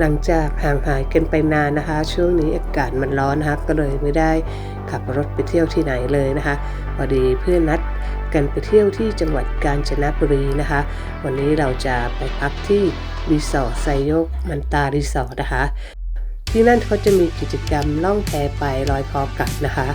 หลังจากห่างหายกันไปนานนะคะ ช่วงนี้อากาศมันร้อนนะคะก็เลยไม่ได้ขับรถไปเที่ยวที่ไหนเลยนะคะพอดีเพื่อนนัดกันไปเที่ยวที่จังหวัดกาญจนบุรีนะคะ วันนี้เราจะไปพักที่รีสอร์ทไซโยกมันตารีสอร์ทนะคะ ที่นั่นเขาจะมีกิจกรรมล่องแพไปลอยคอกลับนะคะ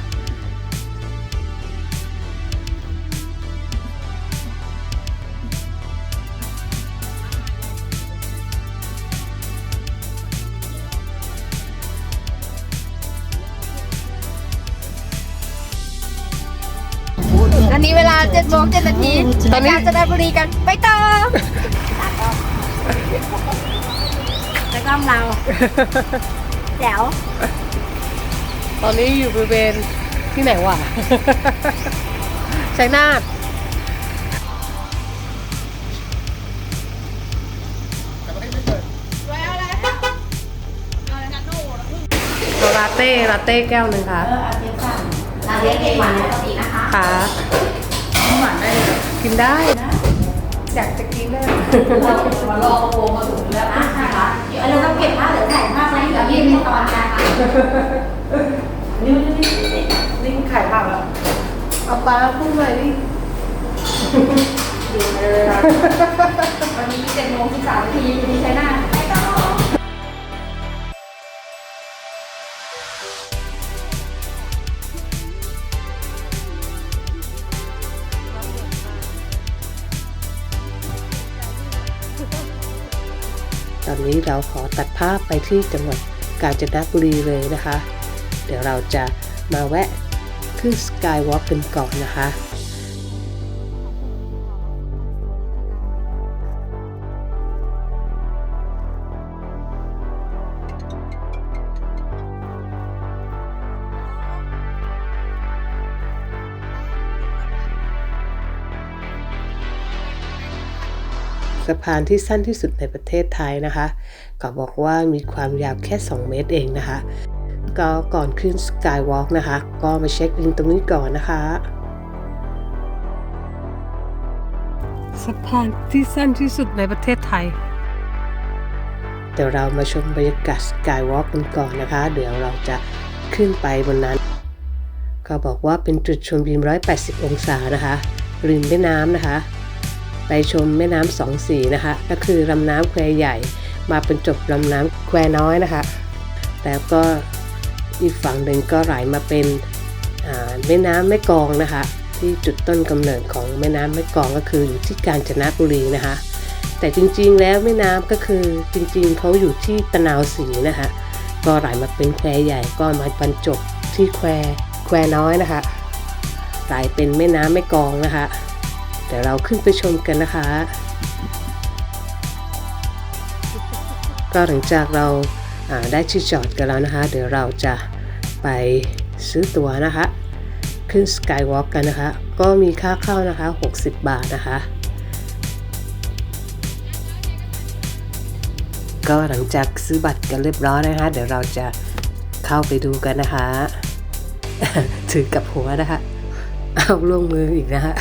อันนี้เวลา7โมง7นาทีตอนนี้ กาญจนบุรีกันไปต่อแล้วก็เราแจ๋วตอนนี้อยู่บริเวณที่ไหนวะชัยนาทเอาลาเต้ลาเต้แก้วหนึ่งค่ะ เราเรียกเด็กหวานปกตินะคะค่ะหวานได้กินได้อยากจะกินเลยมาลองโปรมาถึงแล้วนะคะเดี๋ยวเราต้องเก็บภาพหรือถ่ายภาพไว้เดี๋ยวยื่นในตอนนะคะลิงไข่ผักแล้วเอาปลาพูดหน่อยดิดูเลยนะวันนี้7โมง13นาทีอยู่ที่ชัยนาท นี้เราขอตัดภาพไปที่จังหวัดกาญจนบุรีเลยนะคะ เดี๋ยวเราจะมาแวะขึ้นสกายวอล์กกันก่อนนะคะ สะพานที่สั้นที่สุดในประเทศไทยนะคะ ก็บอกว่ามีความยาวแค่ 2 เมตรเองนะคะ ก็ก่อนขึ้นสกายวอล์กนะคะ ก็มาเช็คอินตรงนี้ก่อนนะคะสะพานที่สั้นที่สุดในประเทศไทย เดี๋ยวเรามาชมบรรยากาศสกายวอล์กกันก่อนนะคะ เดี๋ยวเราจะขึ้นไปบนนั้น ก็บอกว่าเป็นจุดชมวิว180 องศานะคะ ริมแม่น้ำนะคะ ไปชมแม่น้ำสองสีนะคะ ก็คือลำน้ำแควใหญ่ มาเป็นจบลำน้ำแควน้อยนะคะ แล้วก็อีกฝั่งหนึ่งก็ไหลมาเป็นแม่น้ำแม่กองนะคะ ที่จุดต้นกำเนิดของแม่น้ำแม่กองก็คืออยู่ที่กาญจนบุรีนะคะ แต่จริงๆแล้วแม่น้ำก็คือจริงๆเขาอยู่ที่ตะนาวศรีนะคะ ก็ไหลมาเป็นแควใหญ่ก็มาบรรจบที่แควแควน้อยนะคะไหลเป็นแม่น้ำแม่กองนะคะ เดี๋ยวเราขึ้นไปชมกันนะคะ ก็หลังจากเราได้ที่จอดกันแล้วนะคะ เดี๋ยวเราจะไปซื้อตั๋วนะคะ ขึ้นสกายวอล์กกันนะคะ ก็มีค่าเข้านะคะ 60 บาทนะคะ ก็หลังจากซื้อบัตรกันเรียบร้อยนะคะ เดี๋ยวเราจะเข้าไปดูกันนะคะ ถือกับหัวนะคะ เอาล่วงมืออีกนะคะ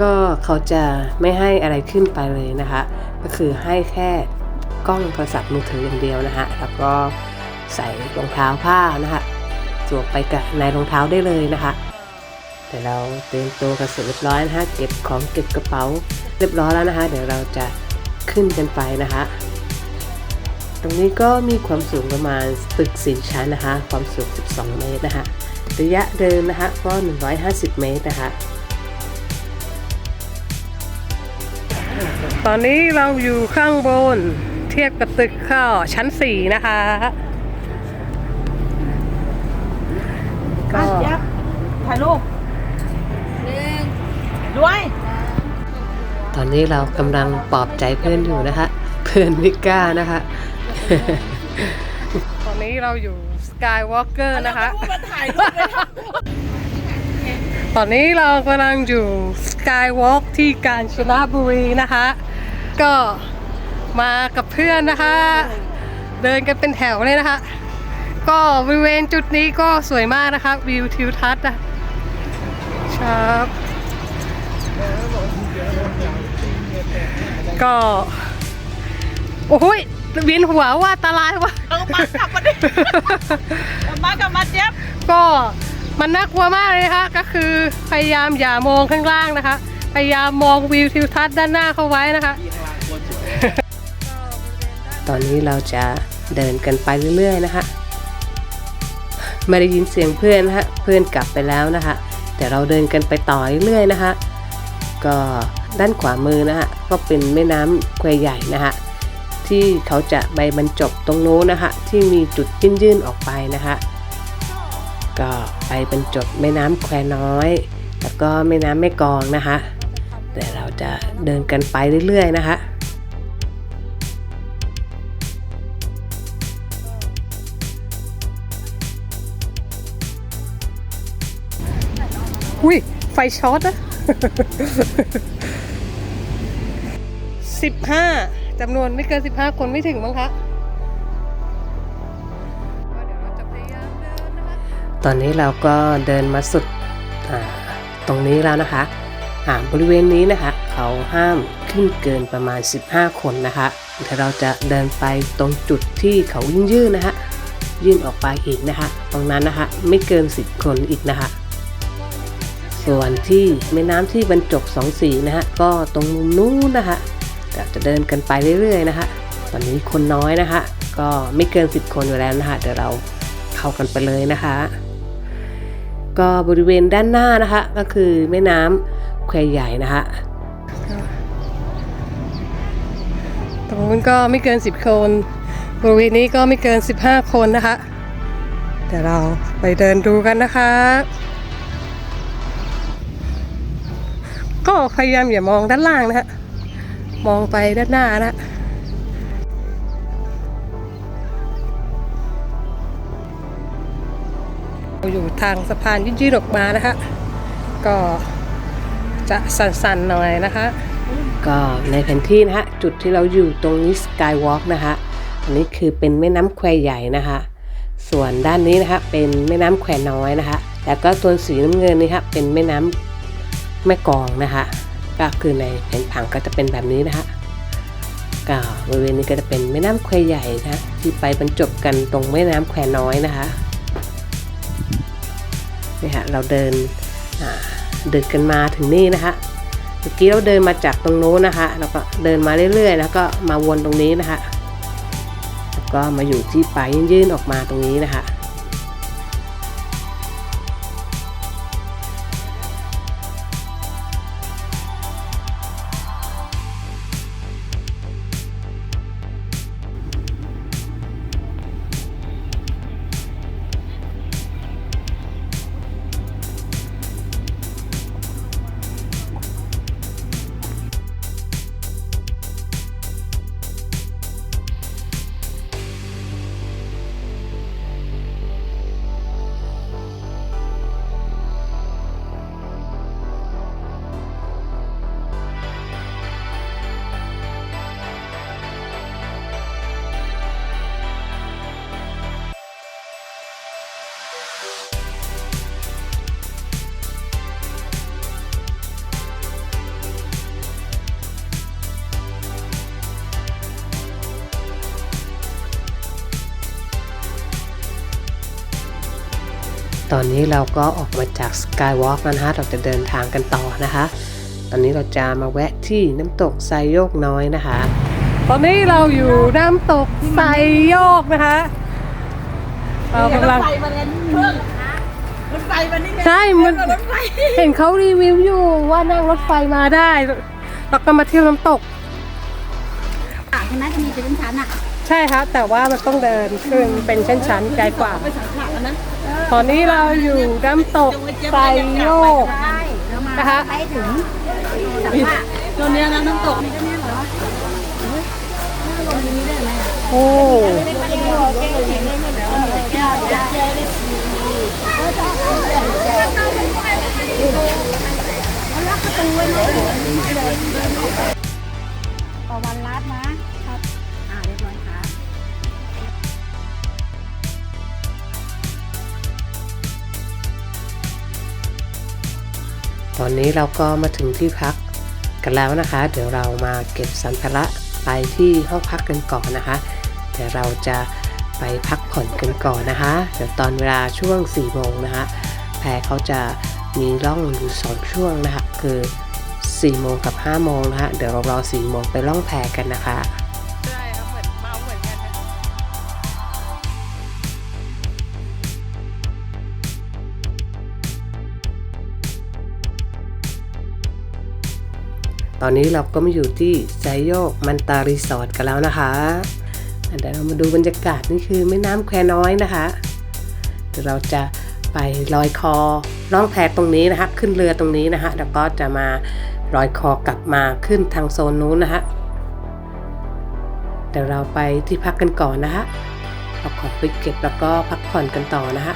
ก็เขาจะไม่ให้อะไรขึ้นไปเลยนะคะ ก็คือให้แค่กล้องโทรศัพท์มือถืออย่างเดียวนะคะแล้วก็ใส่รองเท้าผ้านะคะสวมไปกับในรองเท้าได้เลยนะคะแต่เราเตรียมตัวกันเสร็จเรียบร้อยนะคะเก็บของเก็บกระเป๋าเรียบร้อยแล้วนะคะ เดี๋ยวเราจะขึ้นกันไปนะคะ ตรงนี้ก็มีความสูงประมาณตึกสี่ชั้นนะคะ ความสูง 12 เมตรนะคะ ระยะเดินนะคะก็ 150 เมตรนะคะ ตอนนี้เราอยู่ข้างบน เทียบกับตึกข้าวชั้น4นะคะก็ยับถ่ายรูปด้วย ตอนนี้เรากำลังปลอบใจเพื่อนอยู่นะคะ เพื่อนไม่กล้านะคะ ตอนนี้เราอยู่สกายวอล์กเกอร์นะคะมาถ่ายรูปเลยค่ะตอนนี้เรากำลังอยู่สกายวอล์กที่กาญจนบุรีนะคะ ก็มากับเพื่อนนะคะ เดินกันเป็นแถวเลยนะคะ ก็บริเวณจุดนี้ก็สวยมากนะคะวิวทิวทัศน์นะครับก็โอ้โหยเวียนหัวว่าอันตรายว่ะเอามากลับมาดิเอามากลับมาเจี๊ยบก็มันน่ากลัวมากเลยนะคะ ก็คือพยายามอย่ามองข้างล่างนะคะ พยายามมองวิวทิวทัศน์ด้านหน้าเข้าไว้นะคะ ตอนนี้เราจะเดินกันไปเรื่อยๆนะคะไม่ได้ยินเสียงเพื่อนนะคะเพื่อนกลับไปแล้วนะคะ แต่เราเดินกันไปต่อเรื่อยๆนะคะ ก็ด้านขวามือนะคะก็เป็นแม่น้ำแควใหญ่นะคะที่เขาจะไปบรรจบตรงโน้นนะคะที่มีจุดยื่นๆออกไปนะคะ ก็ไปบรรจบแม่น้ำแควน้อย แล้วก็แม่น้ำแม่กองนะคะ แต่เราจะเดินกันไปเรื่อย ๆ นะคะอุ้ย ไฟช็อตอะสิบห้าจำนวนไม่เกินสิบห้าคนไม่ถึงมั้งคะตอนนี้เราก็เดินมาสุดอ่าตรงนี้แล้วนะคะ อ่าบริเวณนี้นะคะ เขาห้ามขึ้นเกินประมาณ 15 คนนะคะแต่เราจะเดินไปตรงจุดที่เขายิ่งยื่นนะคะยื่นออกไปอีกนะคะ ตรงนั้นนะคะไม่เกิน 10 คนอีกนะคะส่วนที่แม่น้ำที่บรรจบสองสีนะฮะก็ตรงมุมนู้นนะคะเราจะเดินกันไปเรื่อยๆนะคะตอนนี้คนน้อยนะคะก็ไม่เกิน 10 คนอยู่แล้วนะคะเดี๋ยวเราเข้ากันไปเลยนะคะ ก็บริเวณด้านหน้านะคะก็คือแม่น้ำ แควใหญ่นะคะตรงนู้นก็ไม่เกิน 10 คน บริเวณนี้ก็ไม่เกิน 15 คนนะคะ เดี๋ยวเราไปเดินดูกันนะคะ ก็พยายามอย่ามองด้านล่างนะฮะ มองไปด้านหน้านะเราอยู่ทางสะพานยื่นๆออกมานะคะ ก็ จะสั่นๆหน่อยนะคะ ก็ในแผนที่นะฮะจุดที่เราอยู่ตรงนี้สกายวอล์กนะคะอันนี้คือเป็นแม่น้ำแควใหญ่นะคะส่วนด้านนี้นะคะเป็นแม่น้ำแควน้อยนะคะ แล้วก็ตัวสีน้ำเงินนี่ครับเป็นแม่น้ำแม่กองนะคะ ก็คือในแผนผังก็จะเป็นแบบนี้นะคะก็บริเวณนี้ก็จะเป็นแม่น้ำแควใหญ่นะที่ไปบรรจบกันตรงแม่น้ำแควน้อยนะคะนี่ฮะเราเดินอ่า ดินกันมาถึงนี่นะคะเมื่อกี้เราเดินมาจากตรงโน้นนะคะ แล้วก็เดินมาเรื่อยๆแล้วก็มาวนตรงนี้นะคะแล้วก็มาอยู่ที่ปลายยื่นออกมาตรงนี้นะคะ นนี้เราก็ออกมาจากสกายวอล์กแล้วนะฮะเราจะเดินทางกันต่อนะคะ ตอนนี้เราจะมาแวะที่น้ำตกไซโยกน้อยนะคะ ตอนนี้เราอยู่น้ำตกไซโยกนะคะ เรากำลังรถไฟมาเงี้ยเพื่อนรถไฟมานี่ไงใช่ มันรถไฟเห็นเขารีวิวอยู่ว่านั่งรถไฟมาได้เราก็มาเที่ยวน้ำตกอะใช่ไหมจะมีเป็นชั้นๆอะ ใช่ครับ แต่ว่ามันต้องเดินขึ้นเป็นชั้นๆไกลกว่าไปสังขารนะ ตอนนี้เราอยู่น้ำตกไซโยกใช่แล้วมานะคะไปถึงสัมภาษณ์ตัวเนี้ยนะน้ำตกโอ้ต่อ ตอนนี้เราก็มาถึงที่พักกันแล้วนะคะ เดี๋ยวเรามาเก็บสัมภาระไปที่ห้องพักกันก่อนนะคะเดี๋ยวเราจะไปพักผ่อนกันก่อนนะคะ เดี๋ยวตอนเวลาช่วง4โมงนะคะแพรเขาจะมีร่องอยู่สองช่วงนะคะ คือ4โมงกับ5โมงนะคะ เดี๋ยวเรารอ4โมงไปล่องแพกันนะคะ ตอนนี้เราก็มาอยู่ที่ไซโยกมันตารีสอร์ทกันแล้วนะคะเดี๋ยวเรามาดูบรรยากาศนี่คือแม่น้ำแควน้อยนะคะเดี๋ยวเราจะไปลอยคอล่องแพตรงนี้นะคะ ขึ้นเรือตรงนี้นะคะแล้วก็จะมาลอยคอกลับมาขึ้นทางโซนนู้นนะคะเดี๋ยวเราไปที่พักกันก่อนนะคะเอาขอไปเก็บแล้วก็พักผ่อนกันต่อนะคะ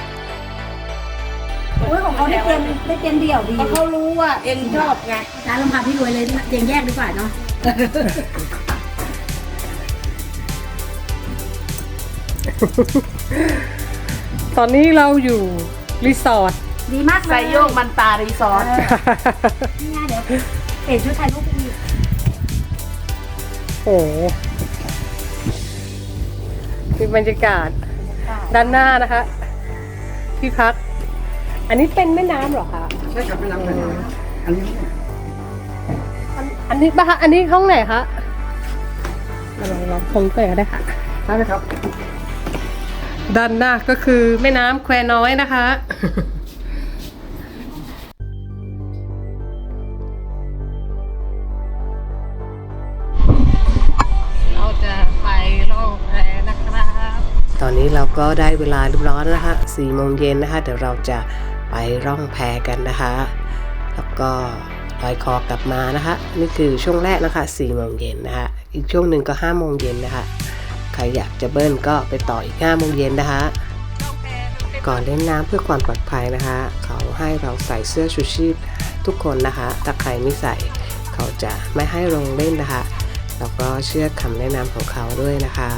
อ้ยของเขาได้เตียงได้เตียงเดี่ยวดีเพราะเขารู้ว่าเองชอบไงร้านลำพังพี่รวยเลยเตียงแยกดีกว่าเนาะตอนนี้เราอยู่รีสอร์ทดีมากเลยไซโยกมันตารีสอร์ทนี่ไงเดี๋ยวเปลี่ยนชุดถ่ายรูปอีกโอ้โหมีบรรยากาศด้านหน้านะคะ ที่พัก อันนี้เป็นแม่น้ำเหรอคะใช่ครับไม่รับเลยอันนี้อันอันนี้บ้าอันนี้ห้องไหนคะเราลองลองพงไปก็ได้ค่ะ ใช่ไหมครับ ด้านหน้าก็คือแม่น้ำแควน้อยนะคะ เราจะไปล่องแพนะครับ ตอนนี้เราก็ได้เวลาเรียบร้อยแล้วนะคะสี่โมงเย็นนะคะ เดี๋ยวเราจะ ไปร่องแพกันนะคะ แล้วก็ลอยคอกลับมานะคะ นี่คือช่วงแรกนะคะสี่โมงเย็นนะคะ อีกช่วงหนึ่งก็ห้าโมงเย็นนะคะ ใครอยากจะเบิ้ลก็ไปต่ออีก5โมงเย็นนะคะ ก่อนเล่นน้ำเพื่อความปลอดภัยนะคะ เขาให้เราใส่เสื้อชูชีพทุกคนนะคะ ถ้าใครไม่ใส่เขาจะไม่ให้ลงเล่นนะคะ แล้วก็เชื่อคำแนะนำของเขาด้วยนะคะ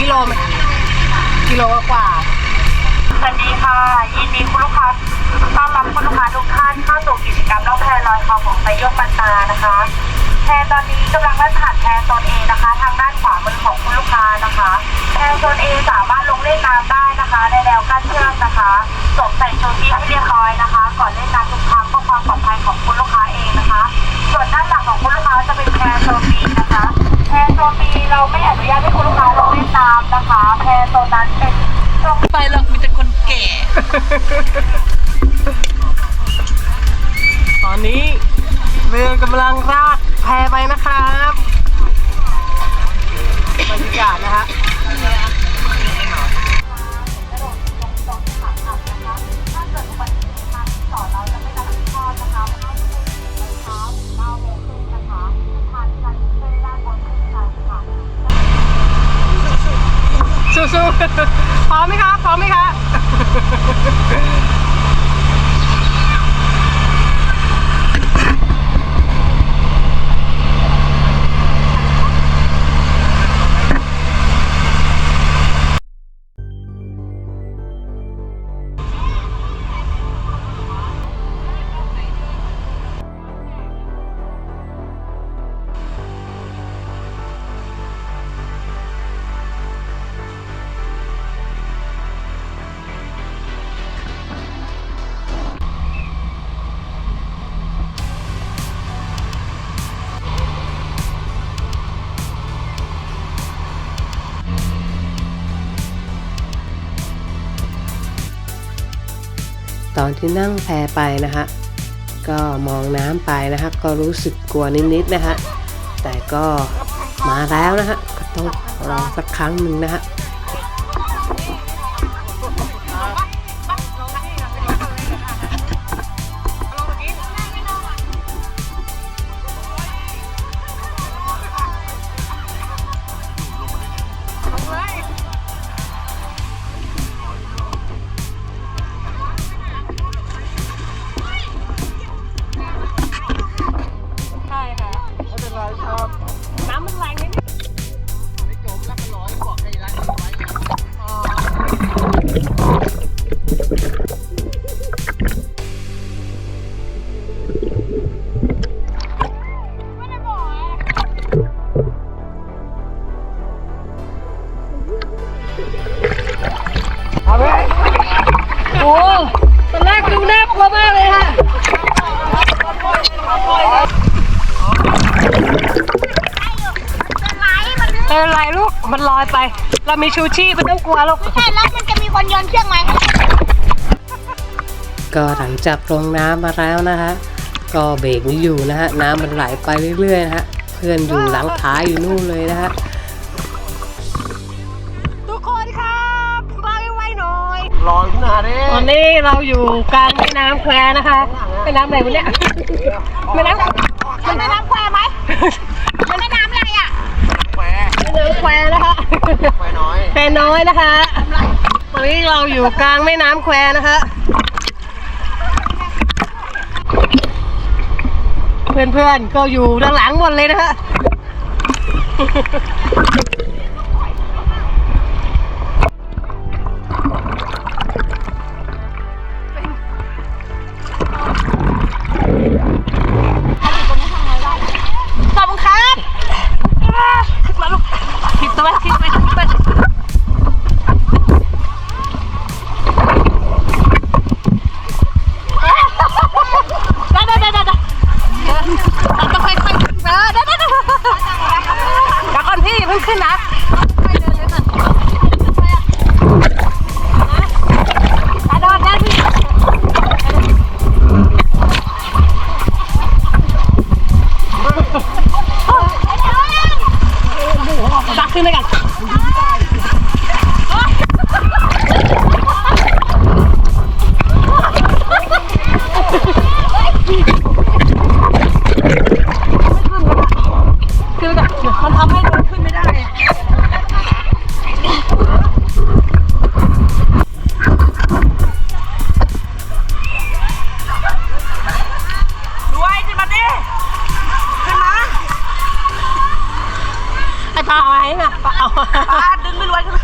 กิโลมกิโลกว่าสวัสดีค่ะ ยินดีคุณลูกค้าต้อนรับคุณลูกค้าทุกท่านเข้าสู่กิจกรรมล่องแพลอยคอของไซโยกมันตานะคะแพตอนนี้กำลังเล่นผ่านแพโซนเอนะคะ ทางด้านขวามือของคุณลูกค้านะคะแพโซนเอสามารถลงเล่นน้ำได้นะคะในแนวกั้นเชือกนะคะสวมใส่ชูชีพให้เรียบร้อยนะคะ ก่อนเล่นน้ำทุกครั้งเพื่อความปลอดภัยของคุณลูกค้าเองนะคะ ส่วนด้านหลังของคุณลูกค้าจะเป็นแพโซนบีนะคะ แพโซนบีเราไม่อนุญาตให้คุณลูกค้าลงเล่นน้ำนะคะ แพโซนนั้นเป็นช่วงไปหรอกมีแต่คนแก่ ตอนนี้เรือกำลังรากแพไปนะครับ ตอนที่นั่งแพไปนะคะ ก็มองน้ำไปนะคะ ก็รู้สึกกลัวนิดๆนะคะ แต่ก็มาแล้วนะคะก็ต้องลองสักครั้งหนึ่งนะคะ มันลอยไป เรามีชูชีพไม่ต้องกลัวลูกใช่แล้วมันจะมีคนโยนเชือกไหมก็หลังจากลงน้ำมาแล้วนะฮะก็เบรกไม่อยู่นะฮะน้ำมันไหลไปเรื่อยๆนะฮะเพื่อนอยู่หลังท้ายอยู่นู่นเลยนะฮะทุกคนครับมาไวๆหน่อยลอยขึ้นมาดิตอนนี้เราอยู่กลางแม่น้ำแควนะคะแม่น้ำอะไรวะเนี่ยแม่น้ำมันแม่น้ำแควไหมมันแม่น้ำอะไรอะ แหว แม่น้ำแควนะคะ แหว น้อยแควน้อยนะคะ ตอนนี้เราอยู่กลางแม่น้ำแควนะคะ เพื่อนๆก็อยู่ด้านหลังหมดเลยนะคะ ปลาเอาไอ้น่ะปลาเอาปาดึงไม่รวยกัน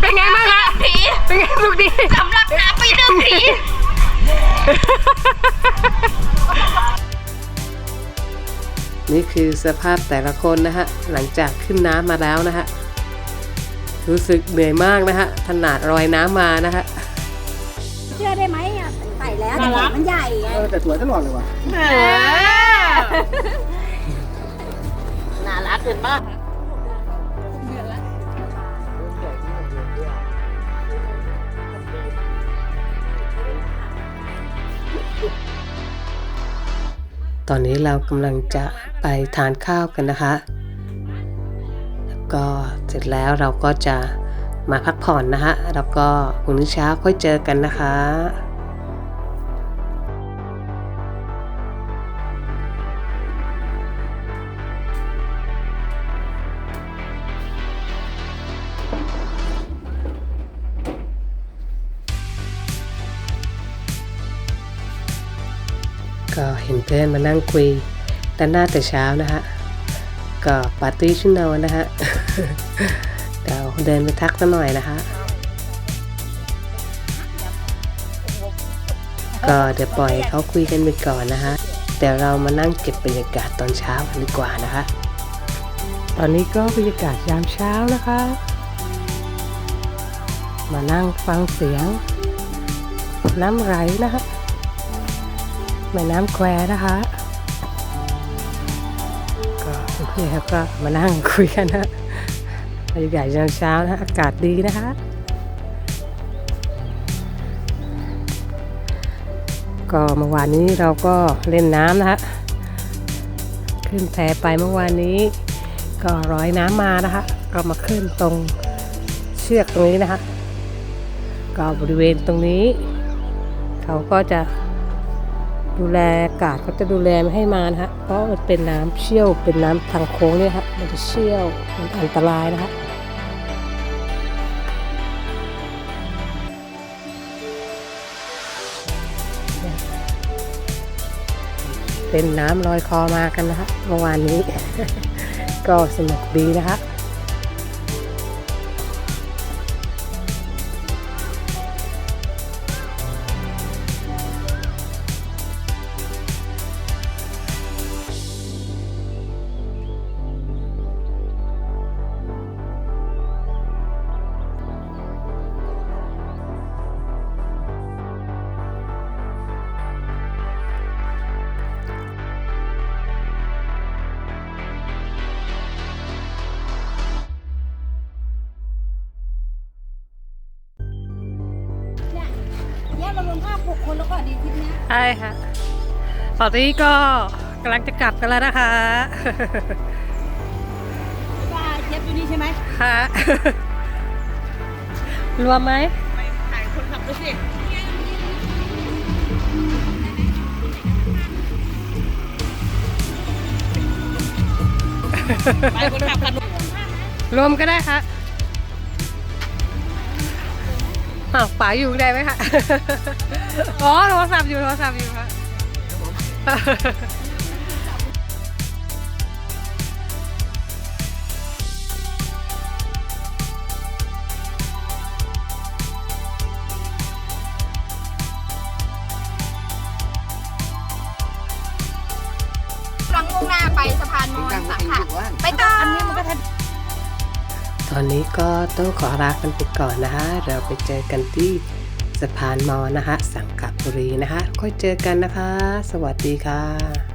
เป็นไงบ้างคะผีเป็นไงลูกดีสำหรับน้ำไปเดิมผี นี่คือสภาพแต่ละคนนะฮะหลังจากขึ้นน้ำมาแล้วนะฮะรู้สึกเหนื่อยมากนะฮะขนาดรอยน้ำมานะฮะเชื่อได้ไหมอะใส่แล้วแต่มันใหญ่ไงเออแต่สวยตลอดเลยว่ะน่ารักเห็นปะตอนนี้เรากำลังจะ ไปทานข้าวกันนะคะ แล้วก็เสร็จแล้วเราก็จะมาพักผ่อนนะฮะแล้วก็พรุ่นเช้าค่อยเจอกันนะคะก็เห็นเพื่อนมานั่งคุย ด้านหน้าแต่เช้านะฮะก็ปาร์ตี้ชุนนอนนะฮะเดี๋ยวเดินไปทักซะหน่อยนะคะ ก็เดี๋ยวปล่อยเขาคุยกันไปก่อนนะฮะเดี๋ยวเรามานั่งเก็บบรรยากาศตอนเช้ากันดีกว่านะคะ ตอนนี้ก็บรรยากาศยามเช้านะคะ มานั่งฟังเสียง น้ำไหลนะคะแม่น้ำแควนะคะ ก็เพื่อนๆก็มานั่งคุยกันนะบรรยากาศยามเช้านะอากาศดีนะคะก็เมื่อวานนี้เราก็เล่นน้ำนะคะขึ้นแพไปเมื่อวานนี้ ก็ร้อยน้ำมานะคะก็มาขึ้นตรงเชือกตรงนี้นะคะก็บริเวณตรงนี้ เขาก็จะ ดูแลกาดเขาจะดูแลไม่ให้มานะฮะเพราะมันเป็นน้ำเชี่ยวเป็นน้ำทางโค้งเนี่ยครับมันจะเชี่ยวมันอันตรายนะฮะเป็นน้ำลอยคอมากันนะฮะเมื่อวานนี้ ก็สนุกดีนะคะ ใช่ค่ะตอนนี้ก็กำลังจะกลับกันแล้วนะคะว่าเชฟอยู่นี่ใช่ไหมค่ะรวมไหมไปถ่ายคนขับด้วยสิไปคนขับคันนู้นรวมก็ได้ค่ะ อ้าวป๋าอยู่ได้ไหมคะ อ๋อโทรศัพท์อยู่โทรศัพท์อยู่ค่ะกำลังมุ่งหน้าไปสะพานมอญสังขะไปต่ออันนี้มันก็ทัน ตอนนี้ก็ต้องขอลากันไปก่อนนะคะเราไปเจอกันที่สะพานมอนะคะสังขบุรีนะคะค่อยเจอกันนะคะ สวัสดีค่ะ